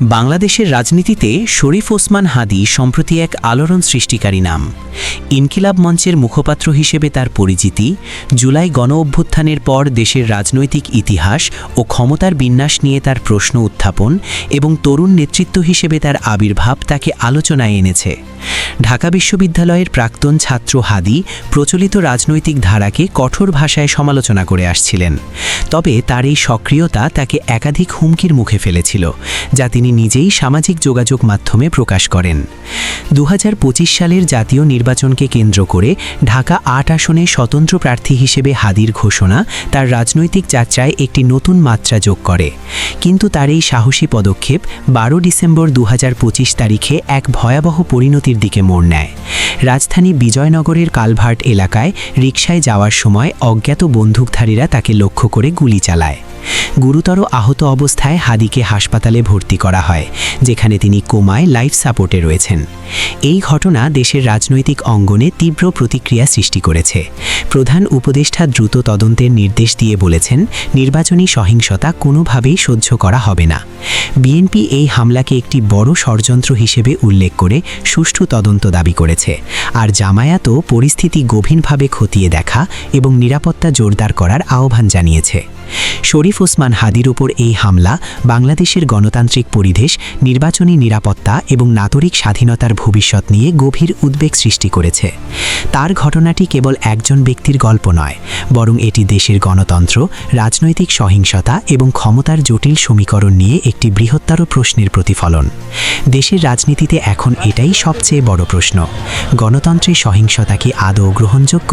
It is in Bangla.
বাংলাদেশের রাজনীতিতে শরীফ ওসমান হাদি সম্প্রতি এক আলোড়ন সৃষ্টিকারী নাম। ইনকিলাব মঞ্চের মুখপাত্র হিসেবে তার পরিচিতি, জুলাই গণ অভ্যুত্থানের পর দেশের রাজনৈতিক ইতিহাস ও ক্ষমতার বিন্যাস নিয়ে তার প্রশ্ন উত্থাপন এবং তরুণ নেতৃত্ব হিসেবে তার আবির্ভাব তাকে আলোচনায় এনেছে। ঢাকা বিশ্ববিদ্যালয়ের প্রাক্তন ছাত্র হাদি প্রচলিত রাজনৈতিক ধারাকে কঠোর ভাষায় সমালোচনা করে আসছিলেন। তবে তার এই সক্রিয়তা তাকে একাধিক হুমকির মুখে ফেলেছিল, যা তিনি নিজেই সামাজিক যোগাযোগ মাধ্যমে প্রকাশ করেন। দু হাজার পঁচিশ সালের জাতীয় নির্বাচনকে কেন্দ্র করে ঢাকা আট আসনে স্বতন্ত্র প্রার্থী হিসেবে হাদির ঘোষণা তার রাজনৈতিক যাত্রায় একটি নতুন মাত্রা যোগ করে। কিন্তু তার এই সাহসী পদক্ষেপ বারো ডিসেম্বর দু হাজার পঁচিশ তারিখে এক ভয়াবহ পরিণতির দিকে মোড় নেয়। রাজধানী বিজয়নগরের কালভার্ট এলাকায় রিকশায় যাওয়ার সময় অজ্ঞাত বন্দুকধারীরা তাকে লক্ষ্য করে গুলি চালায়। গুরুতর আহত অবস্থায় হাদিকে হাসপাতালে ভর্তি করা হয়, যেখানে তিনি কোমায় লাইফ সাপোর্টে রয়েছেন। এই ঘটনা দেশের রাজনৈতিক অঙ্গনে তীব্র প্রতিক্রিয়া সৃষ্টি করেছে। প্রধান উপদেষ্টা দ্রুত তদন্তের নির্দেশ দিয়ে বলেছেন, নির্বাচনী সহিংসতা কোনোভাবেই সহ্য করা হবে না। বিএনপি এই হামলাকে একটি বড় ষড়যন্ত্র হিসেবে উল্লেখ করে সুষ্ঠু তদন্ত দাবি করেছে। আর জামায়াতও পরিস্থিতি গভীরভাবে খতিয়ে দেখা এবং নিরাপত্তা জোরদার করার আহ্বান জানিয়েছে। শরীফ ওসমান হাদির ওপর এই হামলা, বাংলাদেশের গণতান্ত্রিক পরিবেশ, নির্বাচনী নিরাপত্তা এবং নাগরিক স্বাধীনতার ভবিষ্যৎ নিয়ে গভীর উদ্বেগ সৃষ্টি করেছে। তার ঘটনাটি কেবল একজন ব্যক্তির গল্প নয়, বরং এটি দেশের গণতন্ত্র, রাজনৈতিক সহিংসতা এবং ক্ষমতার জটিল সমীকরণ নিয়ে একটি বৃহত্তর প্রশ্নের প্রতিফলন। দেশের রাজনীতিতে এখন এটাই সবচেয়ে বড় প্রশ্ন, গণতন্ত্রের সহিংসতা কি আদৌ গ্রহণযোগ্য?